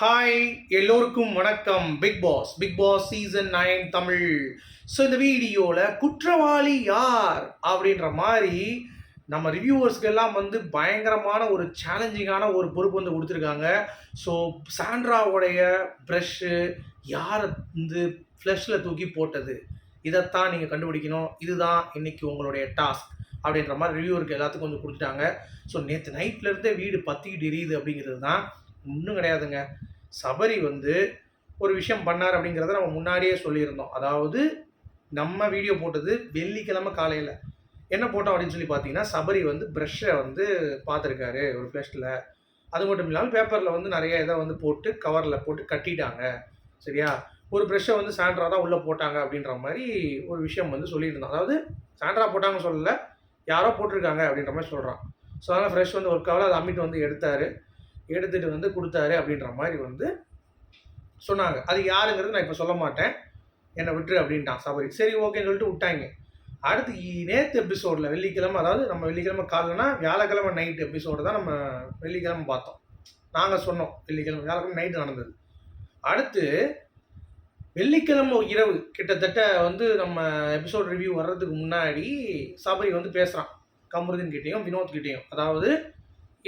Hi எல்லோருக்கும் வணக்கம். Big boss big boss season nine Tamil. So இந்த வீடியோவில் குற்றவாளி யார் அப்படின்ற மாதிரி நம்ம ரிவ்யூவர்ஸ்க்கெல்லாம் வந்து பயங்கரமான ஒரு சேலஞ்சிங்கான ஒரு பொறுப்பு வந்து கொடுத்துருக்காங்க. ஸோ சாண்ட்ராவுடைய ப்ரெஷ்ஷு யாரை வந்து ஃப்ளஷில் தூக்கி போட்டது? இதைத்தான் நீங்கள் கண்டுபிடிக்கணும். இதுதான் இன்றைக்கி உங்களுடைய டாஸ்க் அப்படின்ற மாதிரி ரிவ்யூவருக்கு எல்லாத்துக்கும் வந்து கொடுத்துட்டாங்க. ஸோ நேற்று நைட்லேருந்தே வீடு பற்றிக்கிட்டு எரியுது அப்படிங்கிறது தான் ஒன்றும் கிடையாதுங்க. சபரி வந்து ஒரு விஷயம் பண்ணார் அப்படிங்கிறத நம்ம முன்னாடியே சொல்லியிருந்தோம். அதாவது நம்ம வீடியோ போட்டது வெள்ளிக்கிழமை காலையில். என்ன போட்டோம் அப்படின்னு சொல்லி பார்த்தீங்கன்னா சபரி வந்து ப்ரஷ்ஷை வந்து பார்த்துருக்காரு ஒரு ஃப்ளஷில் அது மட்டும் இல்லாமல் பேப்பரில் வந்து நிறைய இதை வந்து போட்டு கவரில் போட்டு கட்டிட்டாங்க. சரியா? ஒரு ப்ரெஷ்ஷை வந்து சாண்ட்ரா தான் உள்ளே போட்டாங்க அப்படின்ற மாதிரி ஒரு விஷயம் வந்து சொல்லியிருந்தோம். அதாவது சாண்ட்ரா போட்டாங்கன்னு சொல்லலை யாரோ போட்டிருக்காங்க அப்படின்ற மாதிரி சொல்கிறான் ஸோ அதனால் ஃப்ரெஷ் வந்து ஒர்க் ஆகல. அதை அம்மிட்டு வந்து எடுத்தார். எடுத்துகிட்டு வந்து கொடுத்தாரு அப்படின்ற மாதிரி வந்து சொன்னாங்க. அது யாருங்கிறது நான் இப்போ சொல்ல மாட்டேன். என்னை விட்டுரு அப்படின்ட்டான் சபரி. சரி ஓகேன்னு சொல்லிட்டு விட்டாங்க. அடுத்து இ- எபிசோடில் வெள்ளிக்கிழமை அதாவது நம்ம வெள்ளிக்கிழமை காலைனா வியாழக்கிழமை நைட் எபிசோடு தான் நம்ம வெள்ளிக்கிழமை பார்த்தோம். நாங்கள் சொன்னோம் வெள்ளிக்கிழமை வியாழக்கிழமை நைட்டு நடந்தது. அடுத்து வெள்ளிக்கிழமை இரவு கிட்டத்தட்ட வந்து நம்ம எபிசோட் ரிவ்யூ வர்றதுக்கு முன்னாடி சபரி வந்து பேசுகிறான் கமருதீன் கிட்டேயும் வினோத் கிட்டேயும். அதாவது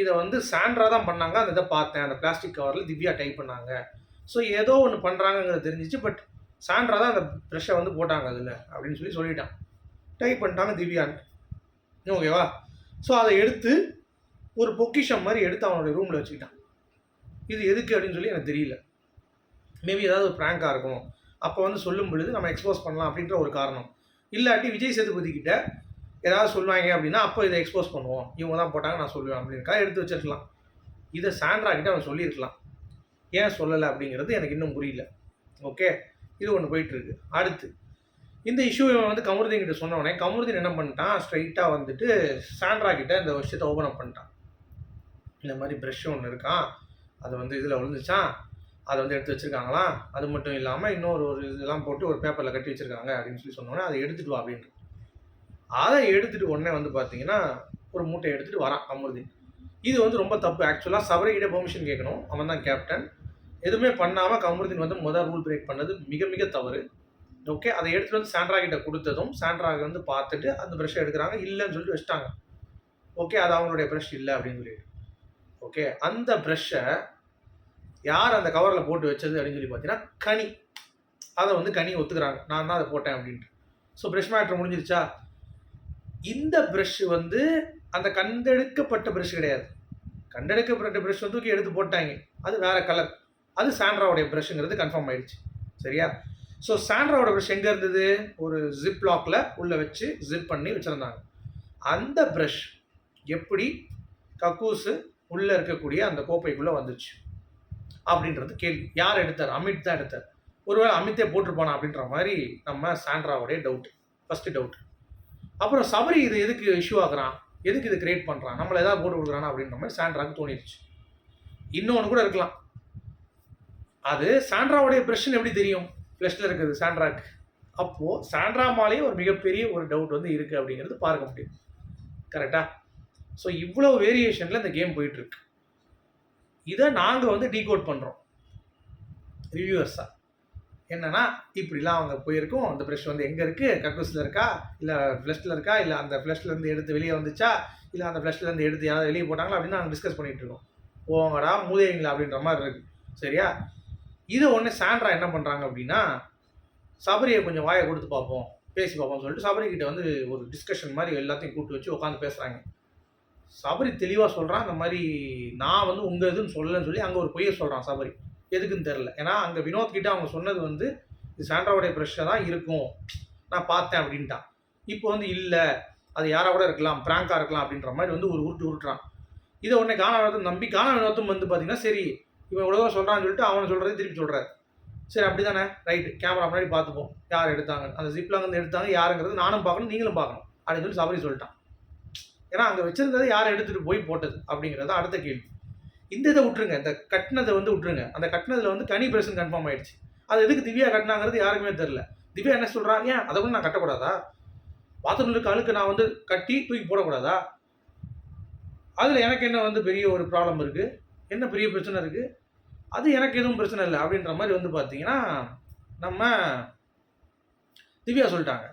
இதை வந்து சாண்ட்ரா தான் பண்ணாங்க. அந்த இதை பார்த்தேன். அந்த பிளாஸ்டிக் கவரில் திவ்யா டைப் பண்ணாங்க. ஸோ ஏதோ ஒன்று பண்ணுறாங்கங்கிறது தெரிஞ்சிச்சு. பட் சாண்ட்ரா தான் அந்த ப்ரெஷ்ஷை வந்து போட்டாங்க அதில் அப்படின்னு சொல்லி சொல்லிட்டான். டைப் பண்ணிட்டாங்க திவ்யான்னு ஓகேவா ஸோ அதை எடுத்து ஒரு பொக்கிஷம் மாதிரி எடுத்து அவனுடைய ரூமில் வச்சுக்கிட்டான். இது எதுக்கு அப்படின்னு சொல்லி எனக்கு தெரியல. மேபி ஏதாவது ஒரு ப்ராங்காக இருக்கும். அப்போ வந்து சொல்லும் பொழுது நம்ம எக்ஸ்போஸ் பண்ணலாம் அப்படின்ற ஒரு காரணம். இல்லாட்டி விஜய் சேதுபதி கிட்ட ஏதாவது சொல்லுவாங்க அப்படின்னா அப்போ இதை எக்ஸ்போஸ் பண்ணுவோம். இவங்க தான் போட்டாங்க நான் சொல்லுவேன் அப்படின்னுக்கா எடுத்து வச்சிருக்கலாம். இதை சாண்ட்ரா கிட்ட அவன் சொல்லியிருக்கலாம். ஏன் சொல்லலை அப்படிங்கிறது எனக்கு இன்னும் புரியல. ஓகே இது ஒன்று போயிட்டுருக்கு. அடுத்து இந்த இஷ்யூ இவன் வந்து கமருதீன் கிட்ட சொன்னவொடனே கமருதீன் என்ன பண்ணிட்டான்? ஸ்ட்ரைட்டாக வந்துட்டு சாண்ட்ரா கிட்ட இந்த விஷயத்தை ஓப்பன் அப் பண்ணிட்டான். இந்த மாதிரி ப்ரெஷ் ஒன்று இருக்கான். அது வந்து இதில் விழுந்துச்சான். அதை வந்து எடுத்து வச்சிருக்காங்களாம். அது மட்டும் இல்லாமல் இன்னொரு ஒரு இதெல்லாம் போட்டு ஒரு பேப்பரில் கட்டி வச்சிருக்காங்க அப்படின்னு சொல்லி சொன்னோன்னே அதை எடுத்துட்டு வா அப்படின்ட்டு. அதை எடுத்துட்டு உடனே வந்து பார்த்தீங்கன்னா ஒரு மூட்டை எடுத்துட்டு வரான் அமருதீன். இது வந்து ரொம்ப தப்பு. ஆக்சுவலாக சபரிகிட்ட பெர்மிஷன் கேட்கணும். அவன் தான் கேப்டன் எதுவுமே பண்ணாமல் கமருதீன் வந்து முதல் ரூல் பிரேக் பண்ணது மிக மிக தவறு. ஓகே அதை எடுத்துகிட்டு வந்து சாண்ட்ரா கிட்ட கொடுத்ததும் சாண்ட்ரா வந்து பார்த்துட்டு அந்த ப்ரெஷ்ஷை எடுக்கிறாங்க. இல்லைன்னு சொல்லிட்டு வச்சிட்டாங்க. ஓகே அது அவங்களுடைய ப்ரெஷ் இல்லை அப்படின்னு சொல்லிட்டு. ஓகே அந்த ப்ரெஷ்ஷை யார் அந்த கவரில் போட்டு வச்சது அப்படின்னு சொல்லி பார்த்தீங்கன்னா கனி. அதை வந்து கனி ஒத்துக்கிறாங்க. நான் தான் அதை போட்டேன் அப்படின்ட்டு. ஸோ ப்ரெஷ் மேட்ரு முடிஞ்சிருச்சா? இந்த ப்ரஷ் வந்து அந்த கண்டெடுக்கப்பட்ட ப்ரஷ் கிடையாது. கண்டெடுக்கப்பட்ட ப்ரஷ் வந்து தூக்கி எடுத்து போட்டாங்க. அது வேற கலர் அது சாண்ட்ராவுடைய ப்ரஷ்ங்கிறது கன்ஃபார்ம் ஆயிடுச்சு. சரியா? ஸோ சாண்ட்ராவோட ப்ரஷ் எங்கே இருந்தது? ஒரு ஜிப் லாக்கில் உள்ளே வச்சு ஜிப் பண்ணி வச்சுருந்தாங்க. அந்த ப்ரஷ் எப்படி கக்கூஸு உள்ளே இருக்கக்கூடிய அந்த கோப்பைக்குள்ளே வந்துச்சு? அப்படின்றது கேள்வி. யார் எடுத்தார்? அமித் தான் எடுத்தார். ஒருவேளை அமித்தே போட்டிருப்பானா அப்படின்ற மாதிரி நம்ம சாண்ட்ராவுடைய டவுட் ஃபஸ்ட்டு டவுட் அப்புறம் சபரி இது எதுக்கு இஷ்யூ ஆகுறான்? எதுக்கு இது கிரியேட் பண்ணுறான் நம்மளை ஏதாவது போட்டு கொடுக்குறானா அப்படின்ற மாதிரி சாண்ட்ராக்கு தோணிடுச்சு இன்னொன்று கூட இருக்கலாம். அது சாண்ட்ராவுடைய பிரச்சனை எப்படி தெரியும்? ஃப்ளஷில் இருக்குது சாண்ட்ராக்கு. அப்போது சாண்ட்ரா மாலேயே ஒரு மிகப்பெரிய ஒரு டவுட் வந்து இருக்குது அப்படிங்கிறது பார்க்க முடியும். கரெக்டாக ஸோ இவ்வளோ வேரியேஷனில் இந்த கேம் போயிட்டுருக்கு இதை நாங்கள் வந்து டீகோட் பண்ணுறோம் ரிவ்யூவர்ஸாக என்னன்னா இப்படிலாம் அவங்க போயிருக்கோம். அந்த ப்ரெஷ் வந்து எங்கே இருக்குது கக்கூஸில் இருக்கா? இல்லை ஃப்ளஷில் இருக்கா? இல்லை அந்த ஃப்ளஷ்லேருந்து எடுத்து வெளியே வந்துச்சா? இல்லை அந்த ஃப்ளஷ்லேருந்து எடுத்து யாராவது வெளியே போட்டாங்களா? அப்படின்னு நாங்கள் டிஸ்கஸ் பண்ணிகிட்டு இருக்கோம். ஓங்கடா மூதேவிங்களா அப்படின்ற மாதிரி இருக்குது சரியா? இது ஒன்று சாண்ட்ரா என்ன பண்ணுறாங்க அப்படின்னா சபரியை கொஞ்சம் வாயை கொடுத்து பார்ப்போம். பேசி பார்ப்போம்னு சொல்லிட்டு சபரி கிட்ட வந்து ஒரு டிஸ்கஷன் மாதிரி எல்லாத்தையும் கூப்பிட்டு வச்சு உட்காந்து பேசுகிறாங்க சபரி தெளிவாக சொல்கிறான் அந்த மாதிரி நான் வந்து உங்கள் இதுன்னு சொல்லலைன்னு சொல்லி அங்கே ஒரு பொய்யை சொல்கிறான் சபரி. எதுக்குன்னு தெரில ஏன்னா அங்கே வினோத் கிட்ட அவங்க சொன்னது வந்து இது சாண்ட்ராவுடைய ப்ரெஷ்ஷாக தான் இருக்கும். நான் பார்த்தேன் அப்படின்ட்டான். இப்போ வந்து இல்லை. அது யாராக கூட இருக்கலாம் ப்ராங்காக இருக்கலாம் அப்படின்ற மாதிரி வந்து ஒரு உருட்டு உருட்டுறான். இதை உடனே காண வினோத்தம் நம்பி காண வினோத்தம் வந்து பார்த்தீங்கன்னா சரி இவன் இவ்வளோ சொல்கிறான்னு சொல்லிட்டு அவனை சொல்கிறது திருப்பி சொல்கிறாரு சரி அப்படி தானே ரைட்டு கேமரா முன்னாடி பார்த்துப்போம். யார் எடுத்தாங்க? அந்த ஜிப்லாங்க வந்து எடுத்தாங்க. யாருங்கிறது நானும் பார்க்கணும் நீங்களும் பார்க்கணும். அப்படின்னு சொல்லி சபரி சொல்லிட்டான். ஏன்னா அங்கே வச்சிருந்ததை யார் எடுத்துகிட்டு போய் போட்டது அப்படிங்கிறது அடுத்த கேள்வி. இந்த இதை விட்டுருங்க. இந்த கட்டினதை வந்து விட்டுருங்க. அந்த கட்டினதில் வந்து கனி பிரசன் கன்ஃபார்ம் ஆயிடுச்சு. அது எதுக்கு திவ்யா கட்டினாங்கிறது யாருக்குமே தெரில திவ்யா என்ன சொல்கிறாங்க ஏன்? அதை கூட நான் கட்டக்கூடாதா? பாத்ரூமில் இருக்க அழுக்கு நான் வந்து கட்டி தூக்கி போடக்கூடாதா? அதில் எனக்கு என்ன வந்து பெரிய ஒரு ப்ராப்ளம் இருக்குது என்ன பெரிய பிரச்சனை இருக்குது அது எனக்கு எதுவும் பிரச்சனை இல்லை அப்படின்ற மாதிரி வந்து பார்த்தீங்கன்னா நம்ம திவ்யா சொல்லிட்டாங்க.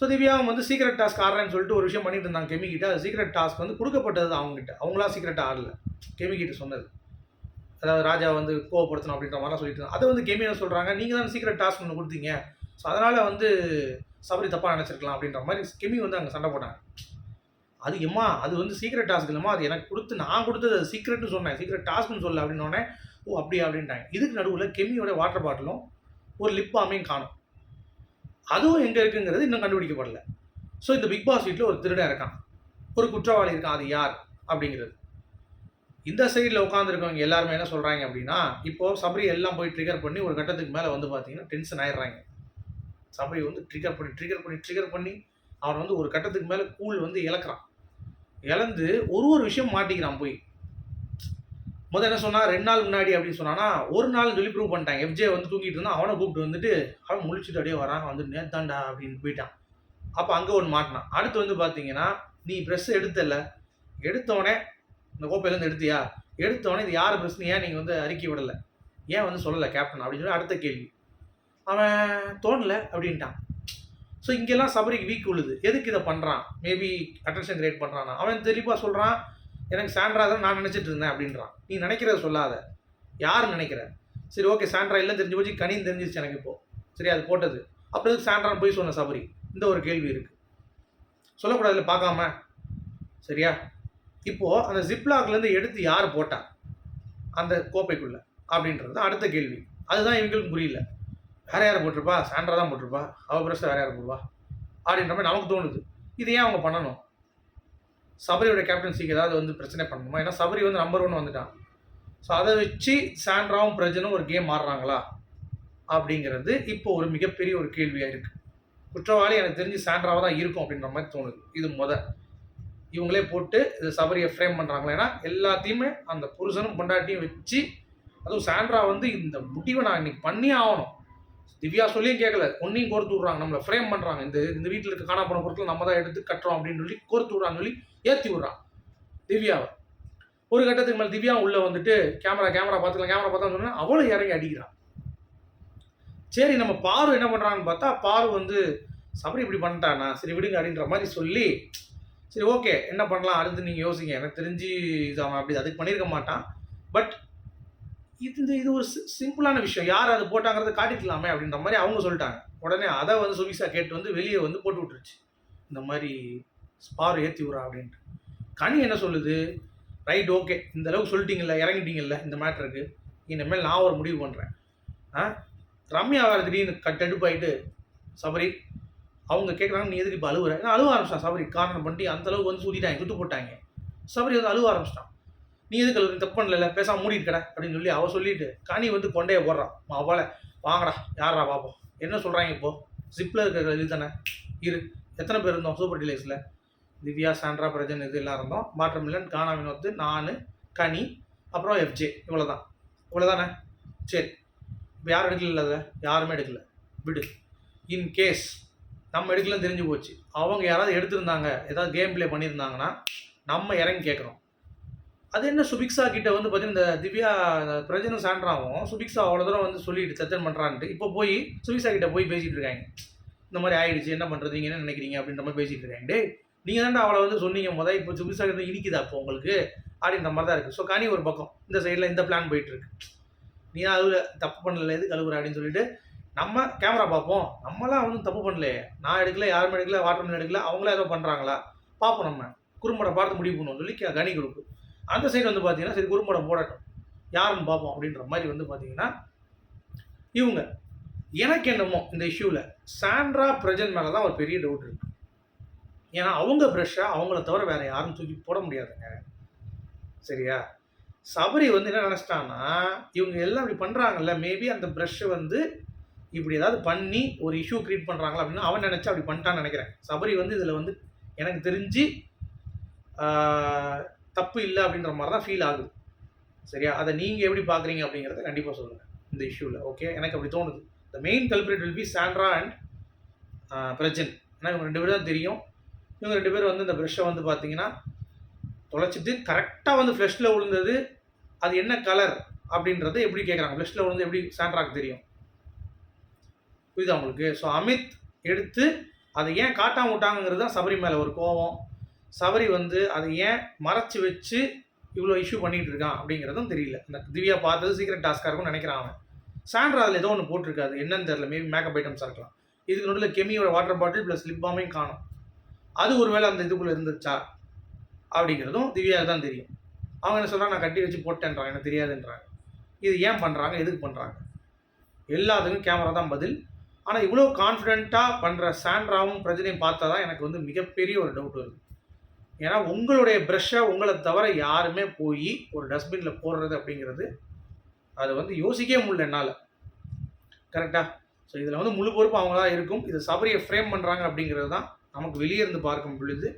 ஸோ திவ்யாவும் வந்து சீக்ரெட் டாஸ்க் ஆடுறேன்னு சொல்லிட்டு ஒரு விஷயம் பண்ணிட்டு இருந்தாங்க கெமிக்கிட்ட அது சீக்ரெட் டாஸ்க் வந்து கொடுக்கப்பட்டது அவங்ககிட்ட அவங்களா சீக்ரெட் ஆடல. கெமிக்கிட்ட சொன்னது. அதாவது ராஜா வந்து கோவப்படுத்தணும் அப்படின்ற மாதிரிலாம் சொல்லிட்டு இருந்தாங்க அதை வந்து கெமியாக சொல்கிறாங்க நீங்கள் தான் சீக்ரெட் டாஸ்க் ஒன்று கொடுத்தீங்க. ஸோ அதனால் வந்து சபரி தப்பாக நினச்சிருக்கலாம் அப்படின்ற மாதிரி கெமி வந்து அங்கே சண்டை போட்டாங்க. அது எம்மா அது வந்து சீக்ரெட் டாஸ்க் இல்லைம்மா. அது எனக்கு கொடுத்து நான் கொடுத்தது அது சீக்ரெட்னு சொன்னேன். சீக்ரெட் டாஸ்க்னு சொல்ல அப்படின்னோடனே ஓ அப்படியா? அப்படின்ட்டாங்க. இதுக்கு நடுவில் கெமியோட வாட்டர் பாட்டிலும் ஒரு லிப் பாமையும் காணும். அதுவும் எங்கே இருக்குங்கிறது இன்னும் கண்டுபிடிக்கப்படல. ஸோ இந்த பிக் பாஸ் வீட்டில் ஒரு திருடன் இருக்கான். ஒரு குற்றவாளி இருக்கான் அது யார்? அப்படிங்கிறது. இந்த சைடில் உட்காந்துருக்கவங்க எல்லாருமே என்ன சொல்கிறாங்க அப்படின்னா இப்போது சபரி எல்லாம் போய் ட்ரிகர் பண்ணி ஒரு கட்டத்துக்கு மேலே வந்து பார்த்தீங்கன்னா டென்ஷன் ஆயிடுறாங்க. சபரி வந்து ட்ரிகர் பண்ணி ட்ரிகர் பண்ணி ட்ரிகர் பண்ணி அவன் வந்து ஒரு கட்டத்துக்கு மேலே கூழ் வந்து இழக்கிறான். இழந்து ஒரு ஒரு விஷயம் மாட்டிக்கிறான் போய். முதல் என்ன சொன்னா ரெண்டு நாள் முன்னாடி அப்படின்னு சொன்னானா ஒரு நாள் சொல்லி ப்ரூவ் பண்ணிட்டாங்க. எஃப்ஜே வந்து தூங்கிட்டு இருந்தான். அவனை கூப்பிட்டு வந்துட்டு அவன் முழிச்சுட்டு அப்படியே வரான். வந்து நேத்தாண்டா அப்படின்னு போயிட்டான். அப்போ அங்கே ஒன்று மாட்டினான். அடுத்து வந்து பார்த்தீங்கன்னா நீ ப்ரெஸ் எடுத்தல. எடுத்தோடனே இந்த கோப்பையிலேருந்து எடுத்தியா? எடுத்தோடனே இது யார் ப்ரெஸ்னு ஏன் நீங்கள் வந்து அறிக்கை விடலை? ஏன் வந்து சொல்லலை கேப்டன் அப்படின்னு சொல்லி அடுத்த கேள்வி. அவன் தோணல அப்படின்ட்டான். ஸோ இங்கெல்லாம் சபரிக்கு வீக் உழுது எதுக்கு இதை பண்ணுறான் மேபி அட்டென்ஷன் கிரியேட் பண்ணுறான் அவன் தெளிவாக சொல்கிறான் எனக்கு சாண்ட்ரா தான் நான் நினச்சிட்டு இருந்தேன் அப்படின்றான். நீ நினைக்கிறத சொல்லாத. யார் நினைக்கிற? சரி ஓகே சாண்ட்ரா இல்லை தெரிஞ்சு போச்சு கனின்னு தெரிஞ்சிருச்சு எனக்கு இப்போது சரி அது போட்டது. அப்புறம் எதுக்கு போய் சொன்ன சபரி? இந்த ஒரு கேள்வி இருக்குது சொல்லக்கூடாதுல பார்க்காம. சரியா? இப்போது அந்த ஜிப்லாக்லேருந்து எடுத்து யார் போட்டா? அந்த கோப்பைக்குள்ளே அப்படின்றது தான் அடுத்த கேள்வி. அதுதான் இவங்களுக்கு புரியல. வேற யார் போட்டிருப்பா? சாண்ட்ரா தான் போட்டிருப்பா. அவள் பிரச்சனை வேற யார் போடுவா? அப்படின்ற மாதிரி நமக்கு தோணுது. இது ஏன் அவங்க பண்ணணும்? சபரியோட கேப்டன்சிக்கு ஏதாவது வந்து பிரச்சனை பண்ணணுமா? ஏன்னா சபரி வந்து நம்பர் ஒன் வந்துட்டான். ஸோ அதை வச்சு சாண்ட்ராவும் பிரஜனும் ஒரு கேம் ஆடுறாங்களா? அப்படிங்கிறது இப்போ ஒரு மிகப்பெரிய ஒரு கேள்வியாக இருக்குது குற்றவாளி எனக்கு தெரிஞ்சு சாண்ட்ராவாக தான் இருக்கும் அப்படின்ற மாதிரி தோணுது. இது முத. இவங்களே போட்டு இது சபரியை ஃப்ரேம் பண்ணுறாங்களா ஏன்னா எல்லாத்தையுமே அந்த புருஷனும் பொண்டாட்டியும் வச்சு அதுவும் சாண்ட்ரா வந்து இந்த முடிவை நான் இன்னைக்கு பண்ணி ஆகணும். திவ்யா சொல்லியும் கேட்கல ஒன்னையும் கோர்த்து விட்றாங்க. நம்மளை ஃப்ரேம் பண்ணுறாங்க இந்த இந்த வீட்டில் இருக்க காணா போன பொருட்கள் நம்ம தான் எடுத்து கட்டுறோம் அப்படின்னு சொல்லி கோர்த்து விட்றான்னு சொல்லி ஏற்றி விட்றான் திவ்யாவை. ஒரு கட்டத்துக்கு மேலே திவ்யா உள்ளே வந்துட்டு கேமரா கேமரா பார்த்துக்கலாம் கேமரா பார்த்தா சொன்னால் அவளும் இறங்கி அடிக்கிறான். சரி நம்ம பாரு என்ன பண்ணுறான்னு பார்த்தா பாரு வந்து சபரி இப்படி பண்ணிட்டானா? சரி விடுங்க அப்படின்ற மாதிரி சொல்லி சரி ஓகே என்ன பண்ணலாம்? அடுத்து நீங்கள் யோசிங்க. எனக்கு தெரிஞ்சு இது அவன் அப்படி அதுக்கு பண்ணியிருக்க மாட்டான். பட் இது இந்த இது ஒரு சி- சிம்பிளான விஷயம். யார் அதை போட்டாங்கிறத காட்டிக்கலாமே அப்படின்ற மாதிரி அவங்க சொல்லிட்டாங்க. உடனே அதை வந்து சுபிக்ஷா கேட்டு வந்து வெளியே வந்து போட்டு விட்டுருச்சு. இந்த மாதிரி ஸ்பார் ஏற்றி விட்றா அப்படின்ட்டு. கனி என்ன சொல்லுது? Right okay. இந்த அளவுக்கு சொல்லிட்டீங்கல்ல இறங்கிட்டீங்கல்ல இந்த மேட்டருக்கு. இனிமேல் நான் ஒரு முடிவு பண்ணுறேன் ஆ? ரம்யா வேறு திடீர்னு கட்டடுப்பாயிட்டு சபரி அவங்க கேட்குறாங்க நீ எதுக்கு இப்போ அழுவுற? ஏன்னா அழுவ ஆரம்பிச்சிட்டான் சபரி. காரணம் பண்ணி அந்த அளவுக்கு வந்து சுற்றிட்டாங்க சுட்டு போட்டாங்க. சபரி வந்து அழுவ ஆரம்பிச்சிட்டான். நீ எதுக்கு அழுவுற? தப்பு பண்ணல? பேசாம மூடிட்டு கடை அப்படின்னு சொல்லி அவ சொல்லிட்டு கனி வந்து கொண்டையை போடுறான். அவளை வாங்கடா யாரா பாப்போம்? என்ன சொல்கிறாங்க இப்போ? ஜிப்பில் இருக்கிற இது தானே? இரு. எத்தனை பேர் இருந்தோம் சூப்பர் டிலேஸில் திவ்யா சாண்ட்ரா பிரஜன் இது எல்லாம் இருந்தோம். மாற்றம் மில்லன் கானா வினோத் நான் கனி அப்புறம் எஃப்ஜே. இவ்வளோ தான் இவ்வளோ தானே சரி. இப்போ யாரும் எடுக்கல அதை? யாருமே எடுக்கல. விடு. இன் கேஸ் நம்ம எடுக்கலன்னு தெரிஞ்சு போச்சு. அவங்க யாராவது எடுத்திருந்தாங்க ஏதாவது கேம் ப்ளே பண்ணியிருந்தாங்கன்னா நம்ம இறங்கி கேட்குறோம் அது என்ன சுபிக்ஸா கிட்ட வந்து பார்த்தீங்கன்னா இந்த திவ்யா பிரஜனம் பிரஜனும் சாண்ட்ராவும் சுபிக்ஷா அவ்வளோ தூரம் வந்து சொல்லிட்டு சத்தன் பண்ணுறான்ட்டு இப்போ போய் சுபிக்ஷா கிட்ட போய் பேசிகிட்டு இருக்காங்க. இந்த மாதிரி ஆயிடுச்சு என்ன பண்ணுறது நீங்கள் என்ன நினைக்கிறீங்க அப்படின்ற மாதிரி பேசிட்டு இருக்காங்க. டேய் நீங்கள் தானே அவளை வந்து சொன்னீங்க முதல் இப்போ சுபிக்ஸா கிட்ட இனிக்குதா அப்போ உங்களுக்கு? அப்படின்ற மாதிரி தான் இருக்குது ஸோ கனி ஒரு பக்கம் இந்த சைடில் இந்த பிளான் போயிட்டு இருக்கு. நீ அழுவ தப்பு பண்ணல எது கழுவுற அப்படின்னு சொல்லிட்டு நம்ம கேமரா பார்ப்போம். நம்மளாம் ஒன்றும் தப்பு பண்ணலையே. நான் எடுக்கல யாருமே எடுக்கல வாட்டர் எடுக்கல அவங்களே ஏதோ பண்ணுறாங்களா பார்ப்போம் நம்ம. குறும்படம் பார்த்து முடிவு பண்ணுவோம் சொல்லி கனி கொடுப்பு அந்த சைடு வந்து பார்த்தீங்கன்னா சரி குறும்படம் போடட்டும். யாருன்னு பார்ப்போம் அப்படின்ற மாதிரி வந்து பார்த்தீங்கன்னா இவங்க. எனக்கு என்னமோ இந்த இஷ்யூவில் சாண்ட்ரா பிரஜன் மேலே தான் ஒரு பெரிய டவுட் இருக்கு. ஏன்னா அவங்க ப்ரெஷ்ஷாக அவங்கள தவிர வேறு யாரும் தூக்கி போட முடியாதுங்க. சரியா? சபரி வந்து என்ன நினச்சிட்டான்னா இவங்க எல்லாம் இப்படி பண்ணுறாங்கல்ல மேபி அந்த ப்ரஷ்ஷை வந்து இப்படி ஏதாவது பண்ணி ஒரு இஷ்யூ க்ரியேட் பண்ணுறாங்களா அப்படின்னு அவன் நினச்சி அப்படி பண்ணிட்டான்னு நினைக்கிறேன். சபரி வந்து இதில் வந்து எனக்கு தெரிஞ்சு தப்பு இல்லை அப்படின்ற மாதிரி தான் ஃபீல் ஆகுது. சரியா? அதை நீங்கள் எப்படி பார்க்குறீங்க அப்படிங்கிறத கண்டிப்பாக சொல்லுங்கள் இந்த இஷ்யூவில் ஓகே எனக்கு அப்படி தோணுது. The main culprit will be Sandra and Prajan. ஏன்னா இவங்க ரெண்டு பேரும் தான் தெரியும். இவங்க ரெண்டு பேரும் வந்து இந்த ப்ரெஷ்ஷை வந்து பார்த்தீங்கன்னா தொலைச்சிட்டு கரெக்டாக வந்து ஃப்ளஷில் விழுந்தது அது என்ன கலர் அப்படின்றத எப்படி கேட்குறாங்க ஃப்ளஷில் விழுந்து எப்படி சாண்ட்ராக்கு தெரியும்? புரியுதா உங்களுக்கு? ஸோ அமித் எடுத்து அதை ஏன் காட்டாம விட்டாங்கிறது தான் சபரி மேலே ஒரு கோவம். சபரி வந்து அதை ஏன் மறைச்சி வச்சு இவ்வளோ இஷ்யூ பண்ணிகிட்டு இருக்கான் அப்படிங்கிறதும் தெரியல. இந்த திவ்யா பார்த்தது சீக்கிரம் டாஸ்காக இருக்கும்னு நினைக்கிறான் அவன். சாண்ட்ரா அதில் ஏதோ ஒன்று போட்டிருக்காது. என்னன்னு தெரியல. மேபி மேக்கப் ஐட்டம்ஸாக இருக்கலாம். இதுக்கு நடுவில் கெமியோட வாட்டர் பாட்டில் ப்ளஸ் லிப் பாமையும் காணும். அது ஒருவேளை அந்த இதுக்குள்ளே இருந்துச்சா அப்படிங்கிறதும் திவ்யாவுக்கு தான் தெரியும். அவங்க என்ன சொல்கிறாங்க நான் கட்டி வச்சு போட்டேன்றாங்க. எனக்கு தெரியாதுன்றாங்க. இது ஏன் பண்ணுறாங்க எதுக்கு பண்ணுறாங்க எல்லாத்துக்கும் கேமரா தான் பதில். ஆனால் இவ்வளோ கான்ஃபிடென்ட்டாக பண்ணுற சாண்ட்ராவும் பிரஜனையும் பார்த்தா தான் எனக்கு வந்து மிகப்பெரிய ஒரு டவுட் வருது. ஏன்னா உங்களுடைய ப்ரெஷ்ஷை உங்களை தவிர யாருமே போய் ஒரு டஸ்ட்பினில் போடுறது அப்படிங்கிறது அது வந்து யோசிக்கவே முடியல என்னால். கரெக்டாக ஸோ இதில் வந்து முழு பொறுப்பு அவங்க தான் இருக்கும். இது சபரியை ஃப்ரேம் பண்ணுறாங்க அப்படிங்கிறது தான் நமக்கு வெளியே இருந்து பார்க்கும் பொழுது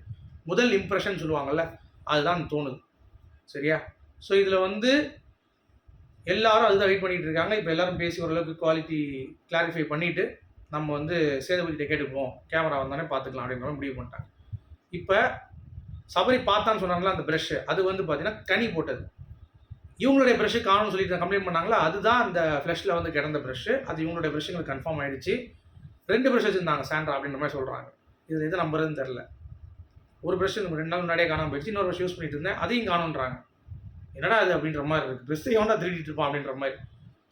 முதல் இம்ப்ரெஷன் சொல்லுவாங்கள்ல அதுதான் தோணுது. சரியா? ஸோ இதில் வந்து எல்லாரும் அதுதான் வெயிட் பண்ணிட்டு இருக்காங்க. இப்போ எல்லாரும் பேசி ஓரளவுக்கு குவாலிட்டி கிளாரிஃபை பண்ணிவிட்டு நம்ம வந்து சேதுபதிகிட்ட கேட்டுக்குவோம். கேமரா வந்தானே பார்த்துக்கலாம் அப்படின்ற முடிவு பண்ணிட்டாங்க. இப்போ சபரி பார்த்தான்னு சொன்னாங்களா அந்த ப்ரஷ் அது வந்து பார்த்தீங்கன்னா கனி போட்டது. இவங்களுடைய ப்ரஷ்ஷு காணும்னு சொல்லிட்டு கம்ப்ளைண்ட் பண்ணாங்களா அதுதான் அந்த ஃப்ளஷில் வந்து கிடந்த ப்ரஷ்ஷு அது இவங்களுடைய ப்ரஷ்ஷுங்களுக்கு கன்ஃபார்ம் ஆயிடுச்சு. ரெண்டு ப்ரஷ் வச்சுருந்தாங்க சாண்ட்ரா அப்படின்ற மாதிரி சொல்கிறாங்க இது எது நம்புறதுன்னு தெரில ஒரு ப்ரஷ் ரெண்டு நாள் முன்னாடியே காணாமல் போயிடுச்சு இன்னொரு ப்ரஷ் யூஸ் பண்ணிட்டு இருந்தேன் அதையும் காணுன்றாங்க என்னடா அது அப்படின்ற மாதிரி இருக்குது ப்ரெஸ் எவனா திருடிட்டு இருப்பான் அப்படின்ற மாதிரி.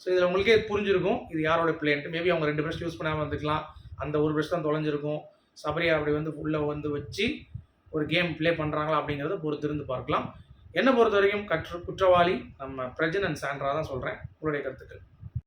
ஸோ இதில் உங்களுக்கே புரிஞ்சிருக்கும் இது யாரோட பிளேன்ட்டு மேபி அவங்க ரெண்டு ப்ரஷ் யூஸ் பண்ணாமல் வந்துக்கலாம் அந்த ஒரு ப்ரஷ் தான் தொலைஞ்சிருக்கும். சபரியா அப்படி வந்து உள்ளே வந்து வச்சு ஒரு கேம் ப்ளே பண்ணுறாங்களா அப்படிங்கிறத பொறுத்து இருந்து பார்க்கலாம். என்னை பொறுத்த வரைக்கும் கற்று குற்றவாளி நம்ம பிரஜன் அண்ட் சாண்ட்ரா தான் சொல்கிறேன் உங்களுடைய கருத்துக்கள்.